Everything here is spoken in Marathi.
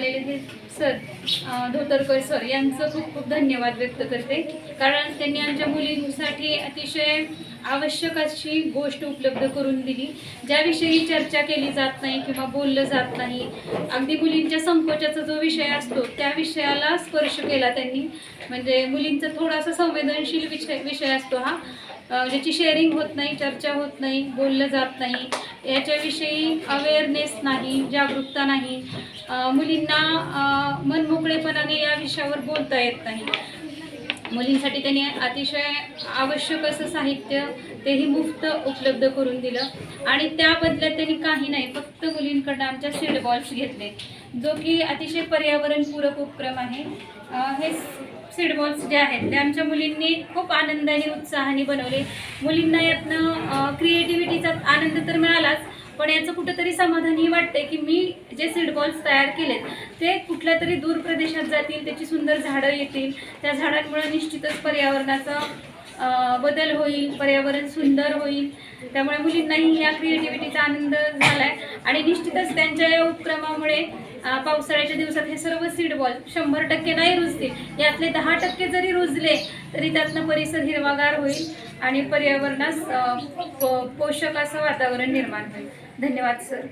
आलेले हे सर धोतरकर सर यांचं खूप खूप धन्यवाद व्यक्त करते. कारण त्यांनी आमच्या मुलींसाठी अतिशय आवश्यक अशी गोष्ट उपलब्ध करून दिली ज्याविषयी चर्चा केली जात नाही किंवा बोललं जात नाही. अगदी मुलींच्या संकोचाचा जो विषय असतो त्या विषयाला स्पर्श केला त्यांनी. म्हणजे मुलींचा थोडासा संवेदनशील विषय विषय असतो हा. ज्याची शेअरिंग होत नाही चर्चा होत नाही बोललं जात नाही. याच्याविषयी अवेअरनेस नाही जागरूकता नाही. मुलींना मनमोकळेपणाने या विषयावर बोलता येत नाही. मुलींसाठी त्यांनी अतिशय आवश्यक असं साहित्य तेही मुफ्त उपलब्ध करून दिलं. आणि त्या बदल्यात त्यांनी काही नाही फक्त मुलींकडनं आमच्या सीड बॉल्स घेतले. जो की अतिशय पर्यावरणपूरक उपक्रम आहे. हे सीड बॉल्स जे आहेत ते आमच्या मुलींनी खूप आनंदाने उत्साहाने बनवले. मुलींना यातनं क्रिएटिव्हिटीचा आनंद तर मिळालाच पण याचं कुठंतरी समाधानही वाटते की मी जे सीड बॉल्स तयार केलेत ते कुठल्या तरी दूर प्रदेशात जातील त्याची सुंदर झाडं येतील. त्या झाडांमुळे निश्चितच पर्यावरणाचा बदल होईल पर्यावरण सुंदर होईल. त्यामुळे मुलींनाही या क्रिएटिव्हिटीचा आनंद झालाय. आणि निश्चितच त्यांच्या या उपक्रमामुळे पावसाळ्याच्या दिवसात हे सर्व सीड बॉल शंभर टक्के नाही रुजतील. यातले दहा टक्के जरी रुजले तरी त्यातनं परिसर हिरवागार होईल आणि पर्यावरणास पोषक असं वातावरण निर्माण होईल. धन्यवाद सर.